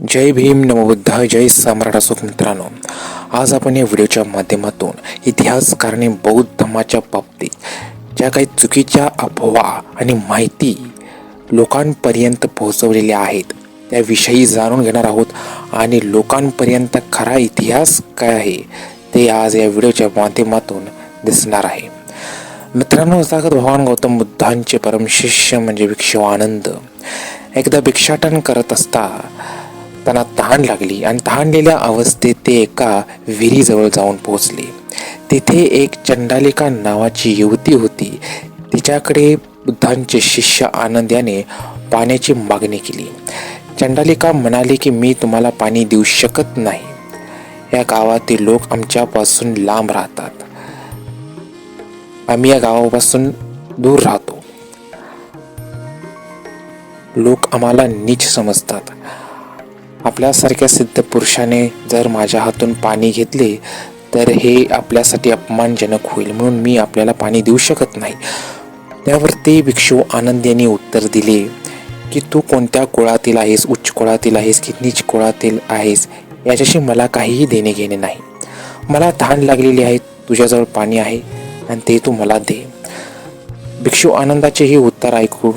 जय भीम नमबुद्ध जय सम्राट असो मित्रांनो. आज आपण या व्हिडिओच्या माध्यमातून इतिहासकारणी बौद्ध धर्माच्या बाबतीत ज्या काही चुकीच्या अफवा आणि माहिती लोकांपर्यंत पोहोचवलेल्या आहेत त्याविषयी जाणून घेणार आहोत आणि लोकांपर्यंत खरा इतिहास काय आहे ते आज या व्हिडिओच्या माध्यमातून दिसणार आहे. मित्रांनो सागत भगवान गौतम बुद्धांचे परमशिष्य म्हणजे भिक्षू आनंद. एकदा भिक्षाटन करत असता त्यांना तहान लागली आणि तहानलेल्या अवस्थेत ते एका विहिरीजवळ जाऊन पोहोचले. तिथे एक चंडालिका नावाची युवती होती. तिच्याकडे बुद्धांचे शिष्य आनंद याने पाण्याची मागणी केली. चंडालिका म्हणाली की मी तुम्हाला पाणी देऊ शकत नाही. या गावातील लोक आमच्यापासून लांब राहतात. आम्ही या गावापासून दूर राहतो. लोक आम्हाला नीच समजतात. आपल्यासारख्या सिद्ध पुरुषाने जर माझ्या हातून पाणी घेतले तर हे आपल्यासाठी अपमानजनक होईल म्हणून मी आपल्याला पाणी देऊ शकत नाही. त्यावर ते भिक्षू आनंद यांनी उत्तर दिले की तू कोणत्या कुळातील आहेस उच्च कुळातील आहेस की नीच कुळातील आहेस याच्याशी मला काहीही देणे घेणे नाही. मला तहान लागलेली आहे तुझ्याजवळ पाणी आहे आणि ते तू मला दे. भिक्षू आनंदाचे हे उत्तर ऐकून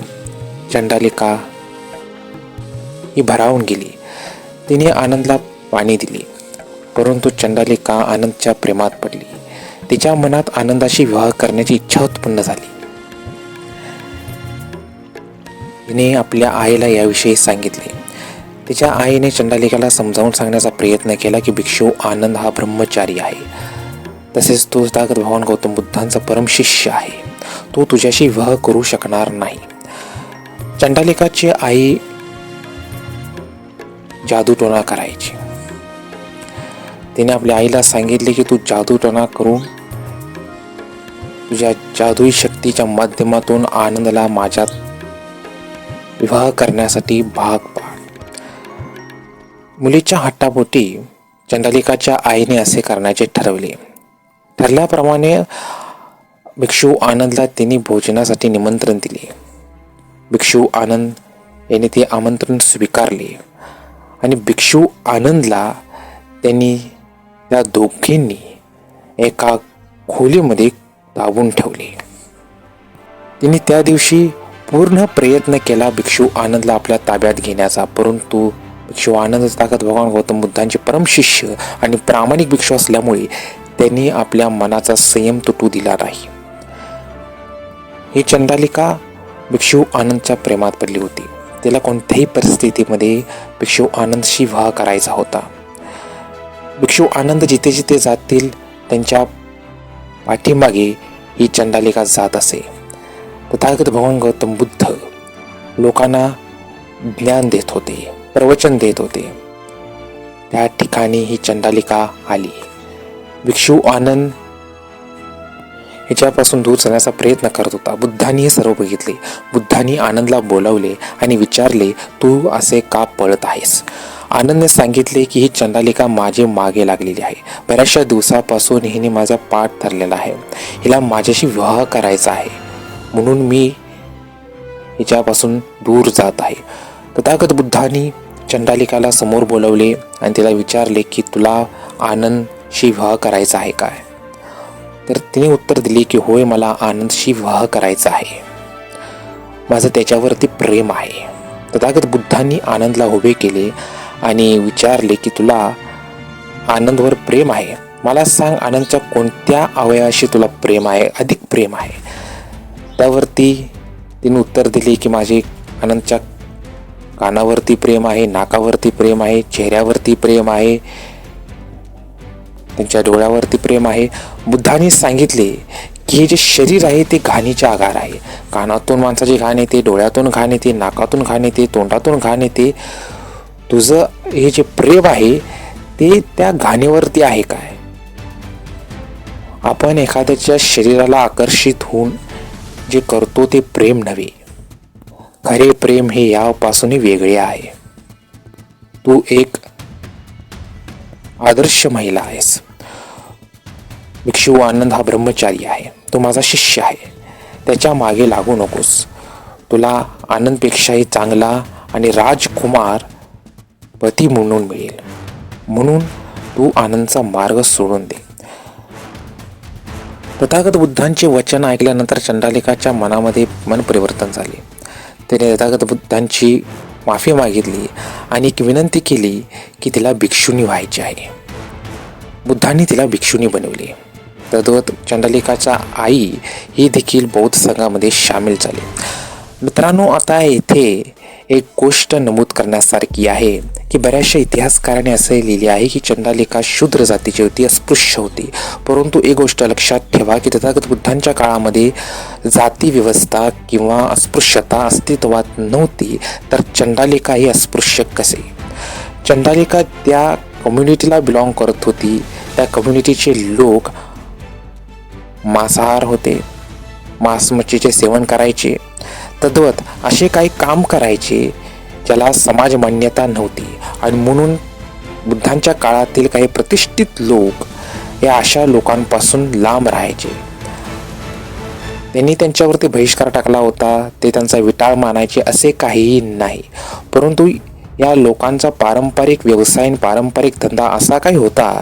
चंडालिका ही भरावून गेली. तिने आनंदला पाणी दिले. परंतु चंडालिका आनंदच्या प्रेमात पडली? तिच्या मनात आनंदाशी विवाह करण्याची इच्छा उत्पन्न झाली. तिने आपल्या आईला याविषयी सांगितले. तिच्या आईने चंडालिकाला समजावून सांगण्याचा प्रयत्न केला की भिक्षू आनंद हा ब्रह्मचारी आहे. तसेच तो दागत भगवान गौतम बुद्धांचा परम शिष्य आहे. तो तुझ्याशी विवाह करू शकणार नाही. चंडालिकाची आई जादूटोणा करायची. तिने आपल्या आईला सांगितले की तू जादूटोणा करून तुझ्या जादुई शक्तीच्या माध्यमातून आनंदला माझ्यात विवाह करण्यासाठी भाग पाड. मुलीच्या हट्टापोटी चंडालिकाच्या आईने असे करण्याचे ठरवले. ठरल्याप्रमाणे भिक्षू आनंदला तिने भोजनासाठी निमंत्रण दिले. भिक्षू आनंद याने ते आमंत्रण स्वीकारले. आणि भिक्षू आनंदला त्यांनी त्या दोघींनी एका खोलीमध्ये दाबून ठेवले. तिने त्या दिवशी पूर्ण प्रयत्न केला भिक्षू आनंदला आपल्या ताब्यात घेण्याचा. परंतु भिक्षू आनंद ताकद भगवान गौतम बुद्धांचे परम शिष्य आणि प्रामाणिक भिक्षू असल्यामुळे त्यांनी आपल्या मनाचा संयम तुटू दिला नाही. ही चंडालिका भिक्षू आनंदच्या प्रेमात पडली होती. त्याला कोणत्याही परिस्थितीमध्ये भिक्षू आनंदशी विवाह करायचा होता. भिक्षू आनंद जिथे जिथे जातील त्यांच्या पाठीमागे ही चंडालिका जात असे. तथागत भगवान गौतम बुद्ध लोकांना ज्ञान देत होते प्रवचन देत होते. त्या ठिकाणी ही चंडालिका आली. भिक्षू आनंद ह्याच्यापासून दूर जाण्याचा प्रयत्न करत होता. बुद्धांनी हे सर्व बघितले. बुद्धांनी आनंदला बोलावले आणि विचारले तू असे का पळत आहेस? आनंदने सांगितले की ही चंडालिका माझे मागे लागलेली आहे. बऱ्याचशा दिवसापासून हिने माझा पाठ धरलेला आहे. हिला माझ्याशी विवाह करायचा आहे. म्हणून मी हिच्यापासून दूर जात आहे. तथागत बुद्धांनी चंडालिकाला समोर बोलवले आणि तिला विचारले की तुला आनंदशी विवाह करायचा आहे काय? तर तिने उत्तर दिले की होय मला आनंदशी विवाह करायचा आहे. माझं त्याच्यावरती प्रेम आहे. तथागत बुद्धांनी आनंदला उभे केले आणि विचारले की तुला आनंदवर प्रेम आहे? मला सांग आनंदच्या कोणत्या अवयवाशी तुला प्रेम आहे अधिक प्रेम आहे? त्यावरती तिने उत्तर दिले की माझे आनंदच्या कानावरती प्रेम आहे नाकावरती प्रेम आहे चेहऱ्यावरती प्रेम आहे त्यांच्या डोळ्यावरती प्रेम आहे बुद्धांनी सांगितले की हे जे शरीर आहे ते घाणीचे आगार आहे. कानातून माणसाची घाण येते डोळ्यातून घाण येते नाकातून घाण येते तोंडातून घाण येते. तुझं हे जे प्रेम आहे ते त्या घाणीवरती आहे काय? आपण एखाद्याच्या शरीराला आकर्षित होऊन जे करतो ते प्रेम नव्हे. खरे प्रेम हे यापासूनही वेगळे आहे. तू एक आदर्श महिला आहेस. भिक्षू आनंद हा ब्रह्मचारी आहे. तो माझा शिष्य आहे. त्याच्यामागे लागू नकोस. तुला आनंदपेक्षाही चांगला आणि राजकुमार पती म्हणून मिळेल. म्हणून तू आनंदचा मार्ग सोडून दे. तथागत बुद्धांचे वचन ऐकल्यानंतर चंडालिकाच्या मनामध्ये मन परिवर्तन झाले. त्याने तथागत बुद्धांची माफी मागितली आणि एक विनंती केली की तिला भिक्षुनी व्हायची आहे. बुद्धांनी तिला भिक्षुनी बनवली. तद्वत चंडलिकाच्या आई ही देखील बौद्ध संघामध्ये सामील झाली. मित्रांनो आता येथे एक गोष्ट नमूद करण्यासारखी आहे की बऱ्याचशा इतिहासकारांनी असे लिहिले आहे की चंडालिका शूद्र जातीची होती अस्पृश्य होती. परंतु एक गोष्ट लक्षात ठेवा की तथागत बुद्धांच्या काळामध्ये जाती व्यवस्था किंवा अस्पृश्यता अस्तित्वात नव्हती तर चंडालिका ही अस्पृश्य कसे? चंडालिका त्या कम्युनिटीला बिलॉंग करत होती. त्या कम्युनिटीचे लोक मांसाहार होते. मांसमच्छीचे सेवन करायचे. तद्वत असे काही काम करायचे ज्याला समाज मान्यता नव्हती. आणि म्हणून बुद्धांच्या काळातील काही प्रतिष्ठित लोक या अशा लोकांपासून लांब राहायचे. त्यांनी त्यांच्यावरती बहिष्कार टाकला होता. ते त्यांचा विटाळ मानायचे असे काहीही नाही. परंतु या लोकांचा पारंपरिक व्यवसाय आणि पारंपरिक धंदा असा काही होता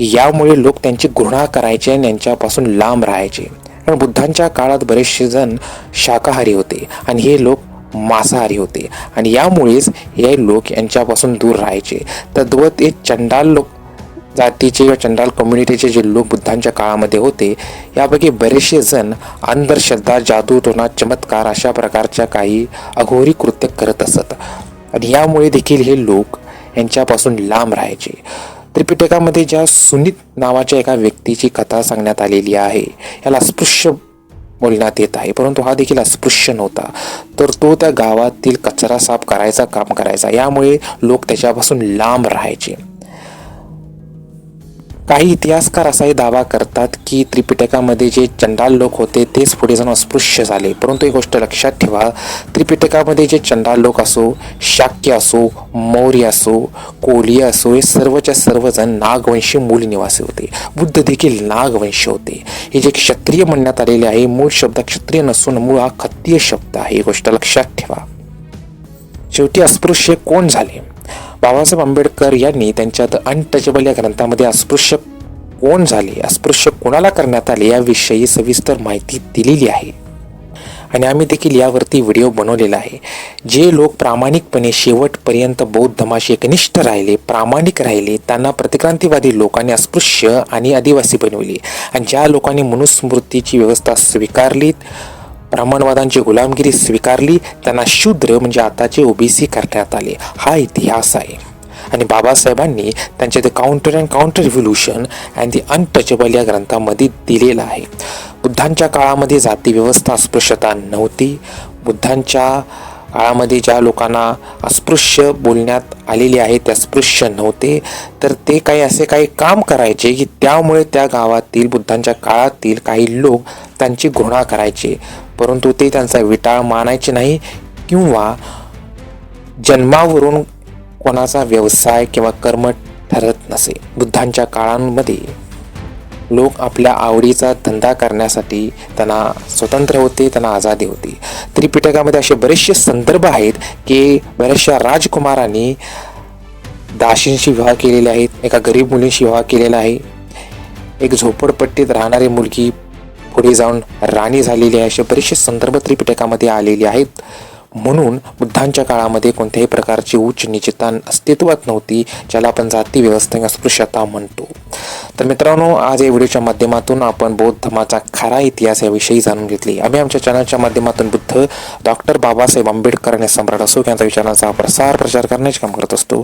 यामुळे लोक त्यांची घृणा करायचे आणि यांच्यापासून लांब राहायचे. कारण बुद्धांच्या काळात बरेचसे जण शाकाहारी होते आणि हे लोक मांसाहारी होते. आणि यामुळेच हे लोक यांच्यापासून दूर राहायचे. तद्वत हे चंडाल लोक जातीचे किंवा चंडाल कम्युनिटीचे जे लोक बुद्धांच्या काळामध्ये होते यापैकी बरेचसे जण अंधश्रद्धा जादू टोना चमत्कार अशा प्रकारच्या काही अघोरी कृत्य करत असत. आणि यामुळे देखील हे लोक यांच्यापासून लांब राहायचे. त्रिपिटकामध्ये ज्या सुनीत नावाच्या एका व्यक्तीची कथा सांगण्यात आलेली आहे याला अस्पृश्य बोलण्यात येत आहे. परंतु हा देखील अस्पृश्य नव्हता. तर तो त्या गावातील कचरा साफ करायचा काम करायचा. यामुळे लोक त्याच्यापासून लांब राहायचे. काही इतिहासकार असाही दावा करतात की त्रिपिटकामध्ये जे चंडाल लोक होते तेच पुढे जाऊन अस्पृश्य झाले. परंतु एक गोष्ट लक्षात ठेवा त्रिपिटकामध्ये जे चंडाल लोक असो शाक्य असो मौर्य असो कोलिय असो हे सर्वच्या सर्वजण नागवंशी मूल निवासी होते. बुद्ध देखील नागवंशी होते. हे जे क्षत्रिय म्हणण्यात आलेले आहे मूळ शब्द क्षत्रिय नसून मूळ हा खत्तीय शब्द आहे. ही गोष्ट लक्षात ठेवा. शेवटी अस्पृश्य कोण झाले? बाबासाहेब आंबेडकर यांनी त्यांच्या द अनटचेबल या ग्रंथामध्ये अस्पृश्य कोण झाले अस्पृश्य कोणाला करण्यात आले याविषयी सविस्तर माहिती दिलेली आहे. आणि आम्ही देखील यावरती व्हिडिओ बनवलेला आहे. जे लोक प्रामाणिकपणे शेवटपर्यंत बौद्ध धमाशी एकनिष्ठ राहिले प्रामाणिक राहिले त्यांना प्रतिक्रांतीवादी लोकांनी अस्पृश्य आणि आदिवासी बनविले. आणि ज्या लोकांनी मनुस्मृतीची व्यवस्था स्वीकारलीत ब्राह्मणवादांची गुलामगिरी स्वीकारली त्यांना शूद्र म्हणजे आताचे ओबीसी करण्यात आले. हा इतिहास आहे. आणि बाबासाहेबांनी त्यांचे the counter and counter revolution and the untouchable या ग्रंथामध्ये दिलेलं आहे. बुद्धांच्या काळामध्ये जाती व्यवस्था अस्पृश्यता नव्हती. बुद्धांच्या काळामध्ये ज्या लोकांना अस्पृश्य बोलण्यात आलेले आहे ते अस्पृश्य नव्हते. तर ते काही असे काही काम करायचे की त्यामुळे त्या गावातील बुद्धांच्या काळातील काही लोक त्यांची घृणा करायचे. परंतु ते त्यांचा विटाळ मानायचे नाही किंवा जन्मावरून कोणाचा व्यवसाय किंवा कर्म ठरत नसे. बुद्धांच्या काळांमध्ये लोक आपल्या आवडीचा धंदा करण्यासाठी त्यांना स्वतंत्र होते त्यांना आझादी होती. त्रिपिटकामध्ये असे बरेचसे संदर्भ आहेत की बऱ्याचशा राजकुमारांनी दाशींशी विवाह केलेले आहेत एका गरीब मुलींशी विवाह केलेला आहे. एक झोपडपट्टीत राहणारी मुलगी पुढे जाऊन राणी झालेली आहे. असे बरेचसे संदर्भ त्रिपिटकामध्ये आलेले आहेत. म्हणून बुद्धांच्या काळामध्ये कोणत्याही प्रकारची उच्च निचिता अस्तित्वात नव्हती ज्याला आपण जाती व्यवस्था किंवा अस्पृश्यता म्हणतो. तर मित्रांनो आज या व्हिडिओच्या माध्यमातून आपण बौद्ध धर्माचा खरा इतिहास याविषयी जाणून घेतली. आम्ही आमच्या चॅनलच्या माध्यमातून बुद्ध डॉक्टर बाबासाहेब आंबेडकर आणि सम्राट अशोक यांचा विचारांचा प्रसार प्रचार करण्याचे काम करत असतो.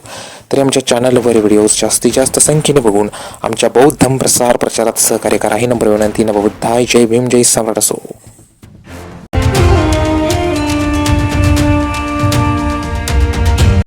तरी आमच्या चॅनलवर व्हिडिओज जास्तीत जास्त संख्येने बघून आमच्या बौद्ध प्रसार प्रचारात सहकार्य करा. ही नंबर विनंती नवबुद्धाय. जय भीम जय सम्राट असो